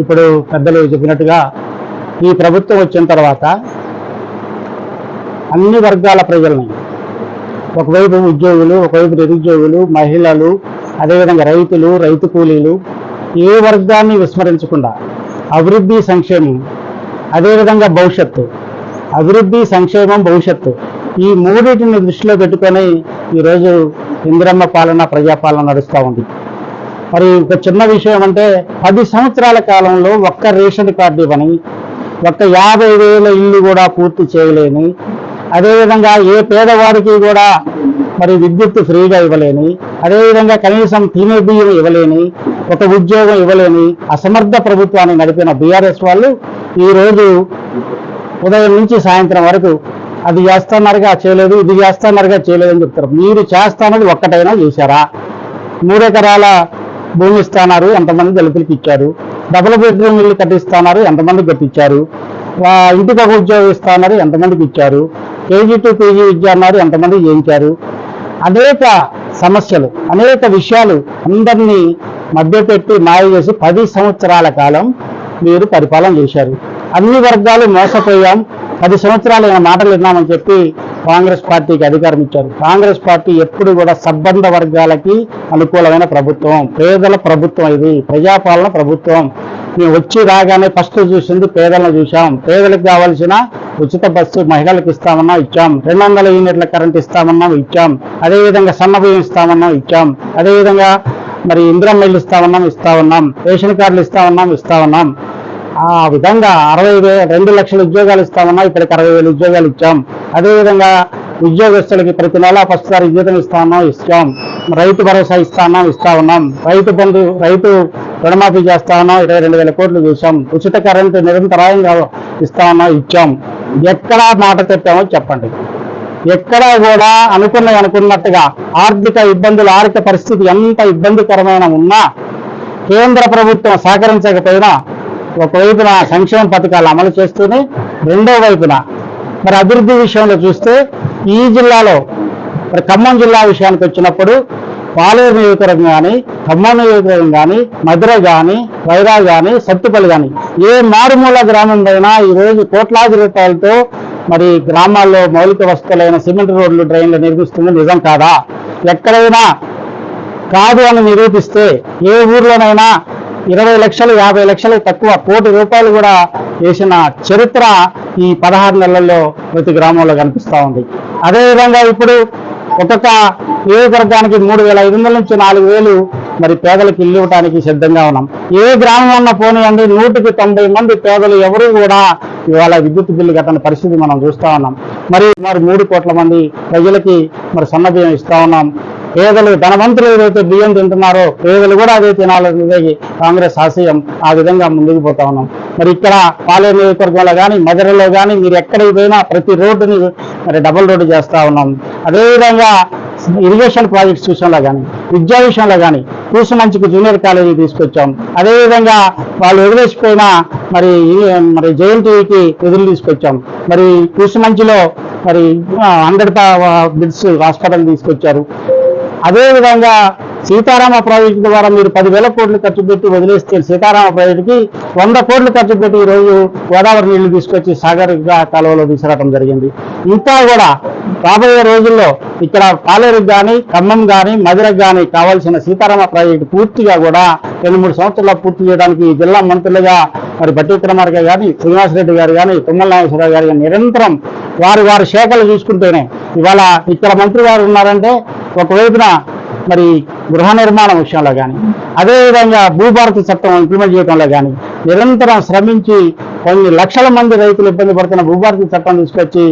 ఇప్పుడు పెద్దలు చెప్పినట్టుగా ఈ ప్రభుత్వం వచ్చిన తర్వాత అన్ని వర్గాల ప్రజల్ని ఒకవైపు ఉద్యోగులు ఒకవైపు నిరుద్యోగులు మహిళలు అదేవిధంగా రైతులు రైతు కూలీలు ఏ వర్గాన్ని విస్మరించకుండా అభివృద్ధి సంక్షేమం అదేవిధంగా భవిష్యత్తు అభివృద్ధి సంక్షేమం భవిష్యత్తు ఈ మూడింటిని దృష్టిలో పెట్టుకొని ఈరోజు ఇందిరమ్మ పాలన ప్రజాపాలన నడుస్తూ ఉంది. మరి ఒక చిన్న విషయం అంటే పది సంవత్సరాల కాలంలో ఒక్క రేషన్ కార్డు ఇవ్వని ఒక్క యాభై వేల ఇల్లు కూడా పూర్తి చేయలేని అదేవిధంగా ఏ పేదవాడికి కూడా మరి విద్యుత్ ఫ్రీగా ఇవ్వలేని అదేవిధంగా కనీసం తినే బియ్యం ఇవ్వలేని ఒక ఉద్యోగం ఇవ్వలేని అసమర్థ ప్రభుత్వాన్ని నడిపిన బీఆర్ఎస్ వాళ్ళు ఈరోజు ఉదయం నుంచి సాయంత్రం వరకు అది చేస్తున్నారుగా చేయలేదు ఇది చేస్తున్నారుగా చేయలేదు అని చెప్తారు. మీరు చేస్తామని ఒక్కటైనా చూసారా మూడెకరాల భూమి ఇస్తున్నారు ఎంతమంది దళితులకు ఇచ్చారు డబుల్ బెడ్రూమ్ ఇల్లు కట్టిస్తున్నారు ఎంతమంది కట్టించారు ఇంటి ఇంటికి ఒక ఉద్యోగం ఇస్తున్నారు ఎంతమందికి ఇచ్చారు కేజీ టు పీజీ విద్య అన్నారు ఎంతమంది చేయించారు. అనేక సమస్యలు అనేక విషయాలు అందరినీ మధ్యపెట్టి మాయ చేసి పది సంవత్సరాల కాలం మీరు పరిపాలన చేశారు. అన్ని వర్గాలు మోసపోయాం పది సంవత్సరాలు మాటలు విన్నామని చెప్పి కాంగ్రెస్ పార్టీకి అధికారం ఇచ్చారు. కాంగ్రెస్ పార్టీ ఎప్పుడు కూడా సబ్బంధ వర్గాలకి అనుకూలమైన ప్రభుత్వం. పేదల ప్రభుత్వం ఇది ప్రజాపాలన ప్రభుత్వం. మేము వచ్చి రాగానే ఫస్ట్ చూసింది పేదలను చూసాం పేదలకు కావాల్సిన ఉచిత బస్సు మహిళలకు ఇస్తామన్నా ఇచ్చాం. రెండు వందల యూనిట్ల కరెంట్ ఇస్తామన్నా ఇచ్చాం. అదేవిధంగా సన్న ఇస్తామన్నా ఇచ్చాం. అదేవిధంగా మరి ఇంద్రం ఇల్లు ఇస్తామన్నాం ఇస్తా ఉన్నాం రేషన్ కార్డులు ఇస్తామన్నాం ఇస్తా ఉన్నాం ఆ విధంగా అరవై రెండు లక్షల ఉద్యోగాలు ఇస్తామన్నా ఇప్పటికి అరవై వేల ఉద్యోగాలు ఇచ్చాం. అదేవిధంగా ఉద్యోగస్తులకి ప్రతి నెల ఫస్ట్ సారి జీతం ఇస్తా. ఉన్నాం ఇచ్చాం రైతు భరోసా ఇస్తా ఉన్నాం ఇస్తా ఉన్నాం. రైతు బంధు రైతు రుణమాఫీ చేస్తా ఉన్నాం ఇరవై రెండు వేల కోట్లు చూసాం ఉచిత కరెంటు నిరంతరాయంగా ఇస్తా ఉన్నాం ఇచ్చాం. ఎక్కడా మాట చెప్పామో చెప్పండి. ఎక్కడా కూడా అనుకున్న అనుకున్నట్టుగా ఆర్థిక ఇబ్బందులు ఆర్థిక పరిస్థితి ఎంత ఇబ్బందికరమైన ఉన్నా కేంద్ర ప్రభుత్వం సహకరించకపోయినా ఒకవైపున సంక్షేమ పథకాలు అమలు చేస్తూనే రెండో వైపున మరి అభివృద్ధి విషయంలో చూస్తే ఈ జిల్లాలో మరి ఖమ్మం జిల్లా విషయానికి వచ్చినప్పుడు పాలేరు నియోజకవర్గం కానీ ఖమ్మం నియోజకవర్గం కానీ మధుర కానీ వైరా కానీ సత్తుపల్లి కానీ ఏ మారుమూల గ్రామం అయినా ఈరోజు కోట్లాది రూపాయలతో మరి గ్రామాల్లో మౌలిక వస్తువులైన సిమెంట్ రోడ్లు డ్రైన్లు నిర్మిస్తుంది నిజం కాదా? ఎక్కడైనా కాదు అని నిరూపిస్తే ఏ ఊర్లోనైనా ఇరవై లక్షలు యాభై లక్షలు తక్కువ కోటి రూపాయలు కూడా వేసిన చరిత్ర ఈ పదహారు నెలల్లో ప్రతి గ్రామంలో కనిపిస్తూ ఉంది. అదేవిధంగా ఇప్పుడు ఒక్కొక్క నియోజకవర్గానికి మూడు వేల ఐదు వందల నుంచి నాలుగు వేలు మరి పేదలకు ఇల్లు ఇవ్వడానికి సిద్ధంగా ఉన్నాం. ఏ గ్రామం అన్న పోనీయండి నూటికి తొంభై మంది పేదలు ఎవరు కూడా ఇవాళ విద్యుత్ బిల్లు కట్టని పరిస్థితి మనం చూస్తా ఉన్నాం. మరి మరి మూడు కోట్ల మంది ప్రజలకి మరి సన్నబియ్యం ఇస్తా ఉన్నాం. పేదలు ధనవంతులు ఏదైతే బియ్యం తింటున్నారో పేదలు కూడా అదే తినాలనేది కాంగ్రెస్ ఆశయం ఆ విధంగా ముందుకు పోతా ఉన్నాం. మరి ఇక్కడ పాలేరు నియోజకవర్గంలో కానీ మధురలో కానీ మీరు ఎక్కడికి పోయినా ప్రతి రోడ్డుని మరి డబుల్ రోడ్డు చేస్తా ఉన్నాం. అదేవిధంగా ఇరిగేషన్ ప్రాజెక్ట్స్ విషయంలో కానీ విద్యా విషయంలో కానీ కూసుమంచికి జూనియర్ కాలేజీ తీసుకొచ్చాం. అదేవిధంగా వాళ్ళు ఎదురేసిపోయిన మరి ఈ- మరి జయంతికి ఎదురు తీసుకొచ్చాం. మరి కూసుమంచిలో మరి హండ్రెడ్ బిడ్స్ హాస్పిటల్ తీసుకొచ్చారు. అదేవిధంగా సీతారామ ప్రాజెక్టు ద్వారా మీరు పదివేల కోట్లు ఖర్చు పెట్టి వదిలేస్తే సీతారామ ప్రాజెక్టుకి వంద కోట్లు ఖర్చు పెట్టి ఈరోజు గోదావరి నీళ్ళు తీసుకొచ్చి సాగర్ కాలువలో తీసుకురావడం జరిగింది. ఇంకా కూడా రాబోయే రోజుల్లో ఇక్కడ పాలేరుకు కానీ ఖమ్మం కానీ మధురకు కానీ కావాల్సిన సీతారామ ప్రాజెక్టు పూర్తిగా కూడా రెండు మూడు సంవత్సరాలు పూర్తి చేయడానికి జిల్లా మంత్రులుగా మరి బట్టి విక్రమార్క గారి శ్రీనివాసరెడ్డి గారు కానీ తుమ్మల నాగేశ్వరరావు గారు కానీ నిరంతరం వారి వారి శాఖలు చూసుకుంటేనే ఇవాళ ఇక్కడ మంత్రి గారు ఉన్నారంటే ఒకవైపున మరి గృహ నిర్మాణం విషయంలో కానీ అదేవిధంగా భూభారతి చట్టం ఇంప్లిమెంట్ చేయడంలో కానీ నిరంతరం శ్రమించి కొన్ని లక్షల మంది రైతులు ఇబ్బంది పడుతున్న భూభారతి చట్టం తీసుకొచ్చి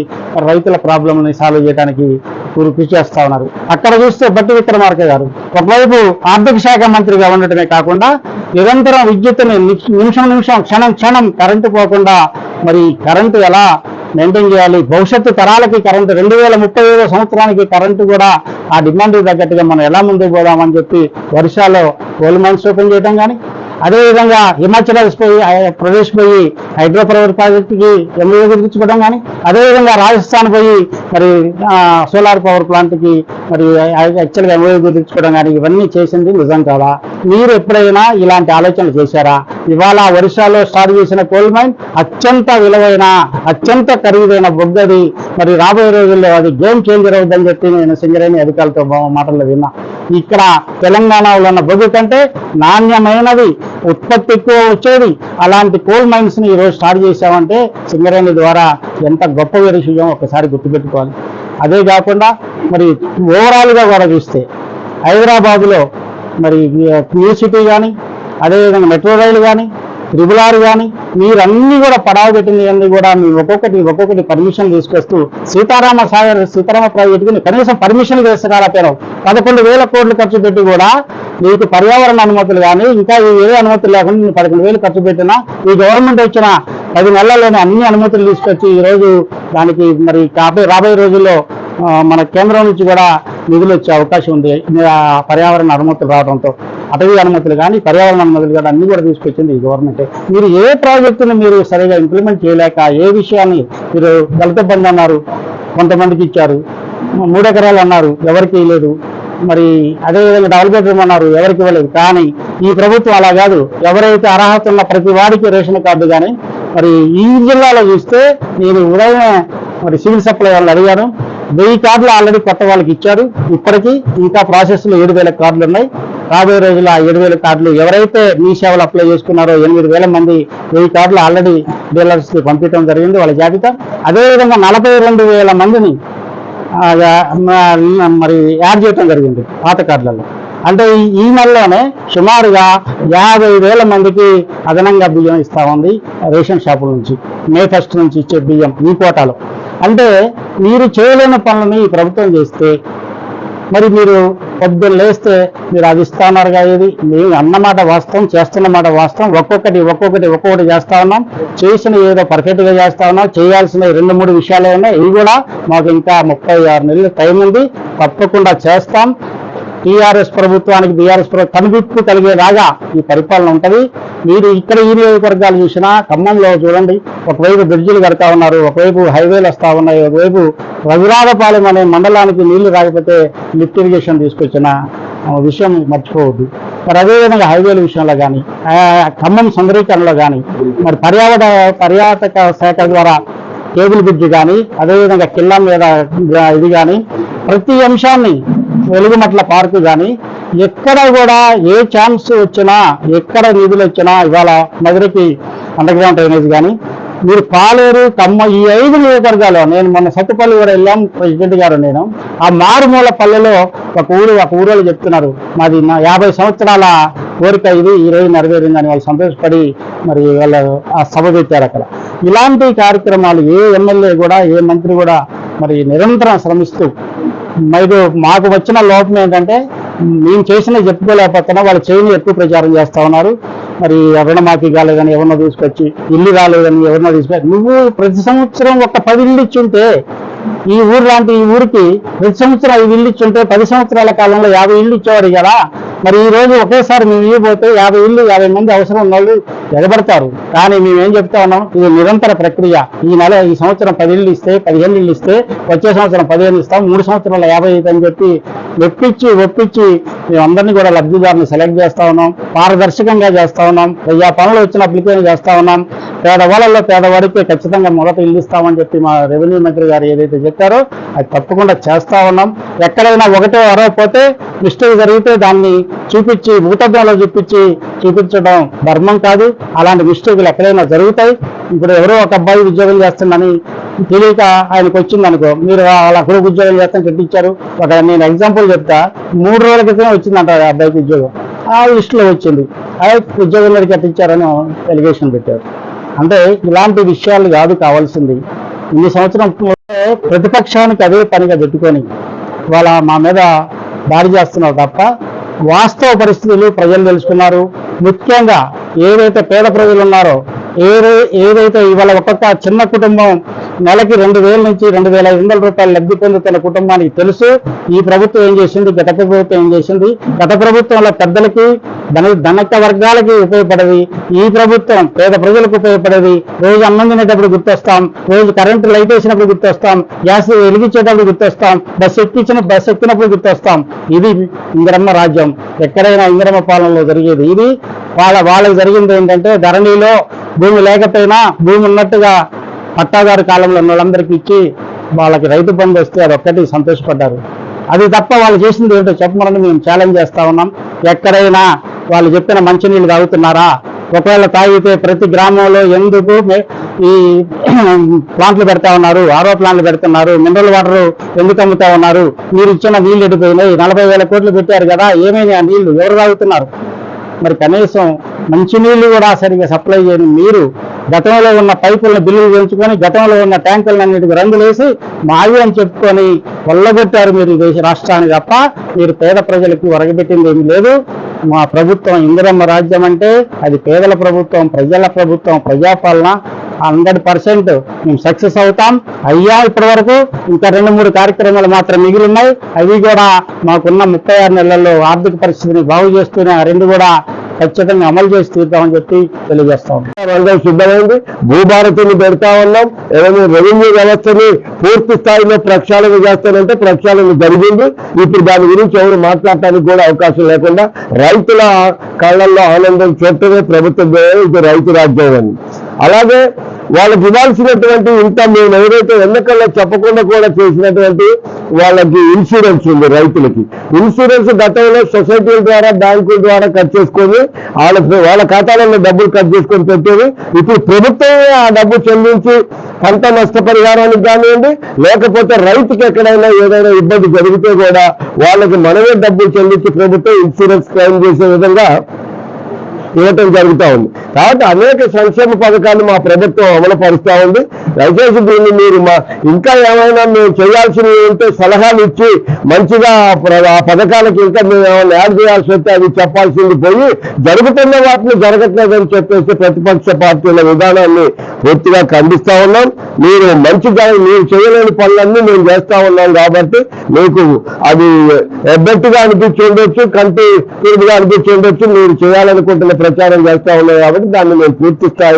రైతుల ప్రాబ్లంని సాల్వ్ చేయడానికి వీరు కృషి చేస్తా ఉన్నారు. అక్కడ చూస్తే బట్టి విక్రమార్క గారు ఒకవైపు ఆర్థిక శాఖ మంత్రిగా ఉండటమే కాకుండా నిరంతరం విద్యుత్తుని నిమిషం నిమిషం క్షణం క్షణం కరెంటు పోకుండా మరి కరెంటు ఎలా మెయింటైన్ చేయాలి. భవిష్యత్తు తరాలకి కరెంటు రెండు వేల ముప్పై ఏడో సంవత్సరానికి కరెంటు కూడా ఆ డిమాండ్ తగ్గట్టుగా మనం ఎలా ముందుకు పోదామని చెప్పి వర్షాల్లో కోల్ మైన్స్ ఓపెన్ చేయడం కానీ అదేవిధంగా హిమాచల్ పోయి ప్రదేశ్ పోయి హైడ్రో పవర్ ప్రాజెక్టుకి ఎంఏ గుర్తించుకోవడం కానీ అదేవిధంగా రాజస్థాన్ పోయి మరి సోలార్ పవర్ ప్లాంట్కి మరి యాక్చువల్గా ఎంఏ గుర్తించుకోవడం కానీ ఇవన్నీ చేసింది నిజం కాదా? మీరు ఎప్పుడైనా ఇలాంటి ఆలోచనలు చేశారా? ఇవాళ ఒరిస్సాలో స్టార్ట్ చేసిన కోల్ మైన్ అత్యంత విలువైన అత్యంత ఖరీదైన బొగ్గది. మరి రాబోయే రోజుల్లో అది గేమ్ చేంజర్ అవుతుందని చెప్పి నేను సింగరేణి అధికారులతో మాటలు విన్నా. ఇక్కడ తెలంగాణలో ఉన్న బొగ్గు కంటే నాణ్యమైనది ఉత్పత్తి ఎక్కువ వచ్చేది. అలాంటి కోల్ మైన్స్ని ఈరోజు స్టార్ట్ చేశామంటే సింగరేణి ద్వారా ఎంత గొప్ప విషయం ఒకసారి గుర్తుపెట్టుకోవాలి. అదే కాకుండా మరి ఓవరాల్గా కూడా చూస్తే హైదరాబాదులో మరి న్యూ సిటీ కానీ అదేవిధంగా మెట్రో రైలు కానీ త్రిబులార్ కానీ మీరన్నీ కూడా పడావ పెట్టింది అన్ని కూడా మీ ఒక్కొక్కటి ఒక్కొక్కటి పర్మిషన్ తీసుకొస్తూ సీతారామ సాగర్ సీతారామ ప్రాజెక్టుకి కనీసం పర్మిషన్ తీసుకురాలేకపోయారు పదకొండు వేల కోట్లు ఖర్చు పెట్టి కూడా మీకు పర్యావరణ అనుమతులు కానీ ఇంకా ఏ అనుమతులు లేకుండా నేను పదకొండు వేలు ఖర్చు పెట్టినా ఈ గవర్నమెంట్ వచ్చిన పది నెలల్లోనే అన్ని అనుమతులు తీసుకొచ్చి ఈ రోజు దానికి మరి కాబోయే రాబోయే రోజుల్లో మన కేంద్రం నుంచి కూడా నిధులు వచ్చే అవకాశం ఉంది పర్యావరణ అనుమతులు రావడంతో. అటవీ అనుమతులు కానీ పర్యావరణ అనుమతులు కానీ అన్ని కూడా తీసుకొచ్చింది ఈ గవర్నమెంట్ మీరు ఏ ప్రాజెక్టును మీరు సరిగా ఇంప్లిమెంట్ చేయలేక ఏ విషయాన్ని మీరు దళిత బంధు అన్నారు కొంతమందికి ఇచ్చారు మూడు ఎకరాలు అన్నారు ఎవరికి లేదు మరి అదేవిధంగా డబుల్ బెడ్రూమ్ అన్నారు ఎవరికి ఇవ్వలేదు. కానీ ఈ ప్రభుత్వం అలా కాదు. ఎవరైతే అర్హత ఉన్న ప్రతి వాడికి రేషన్ కార్డు కానీ మరి ఈ జిల్లాలో చూస్తే నేను ఉదయం మరి సివిల్ సప్లై వాళ్ళు అడిగాను. వెయ్యి కార్డులు ఆల్రెడీ కొత్త వాళ్ళకి ఇచ్చారు. ఇప్పటికీ ఇంకా ప్రాసెస్లో ఏడు వేల కార్డులు ఉన్నాయి. రాబోయే రోజుల ఏడు వేల కార్డులు ఎవరైతే మీ సేవలు అప్లై చేసుకున్నారో ఎనిమిది వేల మంది వెయ్యి కార్డులు ఆల్రెడీ డీలర్స్కి పంపించడం జరిగింది వాళ్ళ జాబితా. అదేవిధంగా నలభై రెండు వేల మందిని మరి యాడ్ చేయడం జరిగింది పాత కార్డులలో అంటే ఈ నెలలోనే సుమారుగా యాభై వేల మందికి అదనంగా బియ్యం ఇస్తా ఉంది రేషన్ షాపుల నుంచి. మే ఫస్ట్ నుంచి ఇచ్చే బియ్యం ఈ కోటాలో. అంటే మీరు చేయలేని పనులను ఈ ప్రభుత్వం చేస్తే మరి మీరు పొద్దున్న లేస్తే మీరు అది ఇస్తాన్నారుగా ఏది మేము అన్నమాట వాస్తవం చేస్తున్నమాట వాస్తవం. ఒక్కొక్కటి ఒక్కొక్కటి ఒక్కొక్కటి చేస్తా ఉన్నాం. చేసిన ఏదో పర్ఫెక్ట్గా చేస్తా ఉన్నాం. చేయాల్సిన రెండు మూడు విషయాలే ఉన్నాయి. ఇవి కూడా మాకు ఇంకా ముప్పై ఆరు నెలలు టైం ఉంది. తప్పకుండా చేస్తాం. టీఆర్ఎస్ ప్రభుత్వానికి బీఆర్ఎస్ ప్రభుత్వం కనువిప్పు కలిగేలాగా ఈ పరిపాలన ఉంటది. మీరు ఇక్కడ ఈ నియోజకవర్గాలు చూసినా ఖమ్మంలో చూడండి ఒకవైపు బ్రిడ్జిలు కడతా ఉన్నారు ఒకవైపు హైవేలు వస్తా ఉన్నాయి ఒకవైపు రఘురాధపాలెం అనే మండలానికి నీళ్ళు రాకపోతే లిఫ్ట్ ఇరిగేషన్ తీసుకొచ్చిన ఆ, విషయం మర్చిపోవద్దు. మరి అదేవిధంగా హైవేల విషయంలో కానీ ఖమ్మం సుందరీకరణలో కానీ మరి పర్యావరణ పర్యాటక శాఖ ద్వారా కేబుల్ బ్రిడ్జ్ కానీ అదేవిధంగా కిల్లా మీద ఇది కానీ ప్రతి అంశాన్ని వెలుగుమట్ల పార్కు కానీ ఎక్కడ కూడా ఏ ఛాన్స్ వచ్చినా ఎక్కడ నిధులు వచ్చినా ఇవాళ మధురకి అండర్ గ్రౌండ్ డ్రైనేజ్ కానీ మీరు పాలేరు కమ్మ ఈ ఐదు నియోజకవర్గాలు నేను మొన్న సత్తుపల్లి కూడా వెళ్ళాం ప్రెసిడెంట్ గారు నేను. ఆ మారుమూల పల్లెలో ఒక ఊరు ఒక ఊరోళ్ళు చెప్తున్నారు మాది నా యాభై సంవత్సరాల కోరిక ఇది ఈ రోజు నెరవేరిందని వాళ్ళు సంతోషపడి మరి వాళ్ళు ఆ సభ పెట్టారు అక్కడ. ఇలాంటి కార్యక్రమాలు ఏ ఎమ్మెల్యే కూడా ఏ మంత్రి కూడా మరి నిరంతరం శ్రమిస్తూ మరి మాకు వచ్చిన లోపం ఏంటంటే మేము చేసిన చెప్పుకోలేకపోతున్నా వాళ్ళు చేయని ఎక్కువ ప్రచారం చేస్తా ఉన్నారు. మరి రుణమాఫీ కాలేదని ఎవరినో తీసుకొచ్చి ఇల్లు రాలేదని ఎవరినో తీసుకొచ్చి నువ్వు ప్రతి సంవత్సరం ఒక పది ఇల్లు ఇచ్చుంటే ఈ ఊరు లాంటి ఈ ఊరికి ప్రతి సంవత్సరం ఐదు ఇల్లు ఇచ్చుంటే పది సంవత్సరాల కాలంలో యాభై ఇల్లు ఇచ్చేవాడు కదా. మరి ఈ రోజు ఒకేసారి మేము ఇవ్వబోతే యాభై ఇల్లు యాభై మంది అవసరం ఉన్న వాళ్ళు ఎగబడతారు. కానీ మేమేం చెప్తా ఉన్నాం? ఇది నిరంతర ప్రక్రియ. ఈ నెల ఈ సంవత్సరం పది ఇళ్ళు ఇస్తే పదిహేను ఇల్లు ఇస్తే వచ్చే సంవత్సరం పదిహేను ఇస్తాం మూడు సంవత్సరాల యాభై ఐదు అని చెప్పి ఒప్పించి ఒప్పించి మేమందరినీ కూడా లబ్ధిదారుని సెలెక్ట్ చేస్తా ఉన్నాం. పారదర్శకంగా చేస్తా ఉన్నాం. ప్రజా పనులు వచ్చిన అప్లికేషన్ చేస్తా ఉన్నాం. పేదవాళ్ళలో పేదవాడికి ఖచ్చితంగా మొదట ఇల్లు ఇస్తామని చెప్పి మా రెవెన్యూ మంత్రి గారు ఏదైతే చెప్పారో అది తప్పకుండా చేస్తా ఉన్నాం. ఎక్కడైనా ఒకటే అరవపోతే మిస్టేక్ జరిగితే దాన్ని చూపించి భూతజ్ఞంలో చూపించి చూపించడం ధర్మం కాదు. అలాంటి మిస్టేకులు ఎక్కడైనా జరుగుతాయి. ఇప్పుడు ఎవరో ఒక అబ్బాయి ఉద్యోగం చేస్తుందని తెలియక ఆయనకు వచ్చింది అనుకో మీరు వాళ్ళ కొడుకు ఉద్యోగం చేస్తాను కట్టించారు ఒక నేను ఎగ్జాంపుల్ చెప్తా. మూడు రోజుల క్రితం వచ్చిందంట ఆ అబ్బాయికి ఉద్యోగం. ఆ లిస్టులో వచ్చింది. ఆ ఉద్యోగం మీద కట్టించారని ఎలిగేషన్ పెట్టారు. అంటే ఇలాంటి విషయాలు కాదు కావాల్సింది. ఇన్ని సంవత్సరం ప్రతిపక్షానికి అదే పనిగా పెట్టుకొని వాళ్ళ మా మీద దాడి చేస్తున్నారు తప్ప వాస్తవ పరిస్థితులు ప్రజలు తెలుసుకున్నారు. ముఖ్యంగా ఏదైతే పేద ప్రజలు ఉన్నారో ఏదై ఏదైతే ఇవాళ ఒక్కొక్క చిన్న కుటుంబం నెలకి రెండు వేల నుంచి రెండు వేల ఐదు వందల రూపాయలు లబ్ధి పొందుతున్న కుటుంబానికి తెలుసు. ఈ ప్రభుత్వం ఏం చేసింది? గత ప్రభుత్వం ఏం చేసింది? గత ప్రభుత్వంలో పెద్దలకి ధన ధనక వర్గాలకి ఉపయోగపడేది. ఈ ప్రభుత్వం పేద ప్రజలకు ఉపయోగపడేది. రోజు అన్నం తినేటప్పుడు గుర్తొస్తాం. రోజు కరెంటు లైట్ వేసినప్పుడు గుర్తొస్తాం. గ్యాస్ వెలిగించేటప్పుడు గుర్తొస్తాం. బస్సు ఎక్కించిన బస్సు ఎక్కినప్పుడు గుర్తొస్తాం. ఇది ఇందిరమ్మ రాజ్యం. ఎక్కడైనా ఇందిరమ్మ పాలనలో జరిగేది ఇది. వాళ్ళ వాళ్ళకి జరిగింది ఏంటంటే ధరణిలో భూమి లేకపోయినా భూమి ఉన్నట్టుగా పట్టాదారు కాలంలో ఉన్న వాళ్ళందరికీ ఇచ్చి వాళ్ళకి రైతు బంధు వస్తే అదొక్కటి ఒక్కటి సంతోషపడ్డారు. అది తప్ప వాళ్ళు చేసింది ఏంటో చెప్పమని మేము ఛాలెంజ్ చేస్తా ఉన్నాం. ఎక్కడైనా వాళ్ళు చెప్పిన మంచినీళ్ళు తాగుతున్నారా? ఒకవేళ తాగితే ప్రతి గ్రామంలో ఎందుకు ఈ ప్లాంట్లు పెడతా ఉన్నారు? ఆరో ప్లాంట్లు పెడుతున్నారు. మినరల్ వాటర్ ఎందుకు అమ్ముతా ఉన్నారు? మీరు ఇచ్చిన నీళ్ళు ఎడిపోయినాయి. నలభై వేల కోట్లు పెట్టారు కదా ఏమైనా ఆ నీళ్ళు ఎవరు తాగుతున్నారు? మరి కనీసం మంచినీళ్ళు కూడా సరిగ్గా సప్లై చేయని మీరు గతంలో ఉన్న పైపులను బిల్లులు పెంచుకొని గతంలో ఉన్న ట్యాంకులను అన్నిటికీ రంగులేసి మావి అని చెప్పుకొని కొల్లగొట్టారు మీరు దేశ రాష్ట్రాన్ని తప్ప. మీరు పేద ప్రజలకు ఒరగబెట్టింది ఏమి లేదు. మా ప్రభుత్వం ఇందిరమ్మ రాజ్యం అంటే అది పేదల ప్రభుత్వం ప్రజల ప్రభుత్వం ప్రజాపాలన. హండ్రెడ్ పర్సెంట్ మేము సక్సెస్ అవుతాం. అయ్యా ఇప్పటి వరకు ఇంకా రెండు మూడు కార్యక్రమాలు మాత్రం మిగిలి ఉన్నాయి అవి కూడా మాకున్న ముప్పై ఆరు నెలల్లో ఆర్థిక పరిస్థితిని బాగు చేస్తూనే రెండు కూడా ఖచ్చితంగా అమలు చేసి తీరుతామని చెప్పి తెలియజేస్తాం రంగం సిద్ధమైంది. భూభారతిని పెడతా ఉన్నాం. ఏదైనా రెవెన్యూ వ్యవస్థని పూర్తి స్థాయిలో ప్రక్షాళన చేస్తానంటే ప్రక్షాళన జరిగింది. ఇప్పుడు దాని గురించి ఎవరు మాట్లాడటానికి కూడా అవకాశం లేకుండా రైతుల కళ్ళల్లో ఆనందం చూడటమే ప్రభుత్వం. ఇది రైతు రాజ్యం అని అలాగే వాళ్ళకి ఇవ్వాల్సినటువంటి ఇంత మేము ఎవరైతే ఎన్నికల్లో చెప్పకుండా కూడా చేసినటువంటి వాళ్ళకి ఇన్సూరెన్స్ ఉంది రైతులకి. ఇన్సూరెన్స్ గతంలో సొసైటీల ద్వారా బ్యాంకుల ద్వారా కట్ చేసుకొని వాళ్ళ వాళ్ళ ఖాతాలలో డబ్బులు కట్ చేసుకొని పెట్టేది. ఇప్పుడు ప్రభుత్వమే ఆ డబ్బు చెల్లించి పంట నష్టపరిహారానికి కానివ్వండి లేకపోతే రైతుకి ఎక్కడైనా ఏదైనా ఇబ్బంది జరిగితే కూడా వాళ్ళకి మనమే డబ్బులు చెల్లించి ప్రభుత్వం ఇన్సూరెన్స్ క్లెయిమ్ చేసే విధంగా ఇవ్వటం జరుగుతూ ఉంది. కాబట్టి అనేక సంక్షేమ పథకాలు మా ప్రభుత్వం అమలు పరుస్తూ ఉంది. దయచేసి దీన్ని మీరు మా ఇంకా ఏమైనా మేము చేయాల్సినవి ఉంటే సలహాలు ఇచ్చి మంచిగా ఆ పథకాలకు ఇంకా మేము ఏమైనా యాడ్ చేయాల్సి వస్తే అది చెప్పాల్సింది పోయి జరుగుతున్న వాటిని జరగట్లేదని చెప్పేసి ప్రతిపక్ష పార్టీల విధానాన్ని పూర్తిగా ఖండిస్తా ఉన్నాం. మీరు మంచి మీరు చేయలేని పనులన్నీ మేము చేస్తా ఉన్నాం కాబట్టి మీకు అది ఎబ్బెట్టుగా అనిపించి ఉండొచ్చు కంటి తీరుగా అనిపించి ఉండొచ్చు. మీరు చేయాలనుకుంటున్న ప్రచారం చేస్తా ఉన్నాం కాబట్టి దాన్ని మేము పూర్తి స్థాయి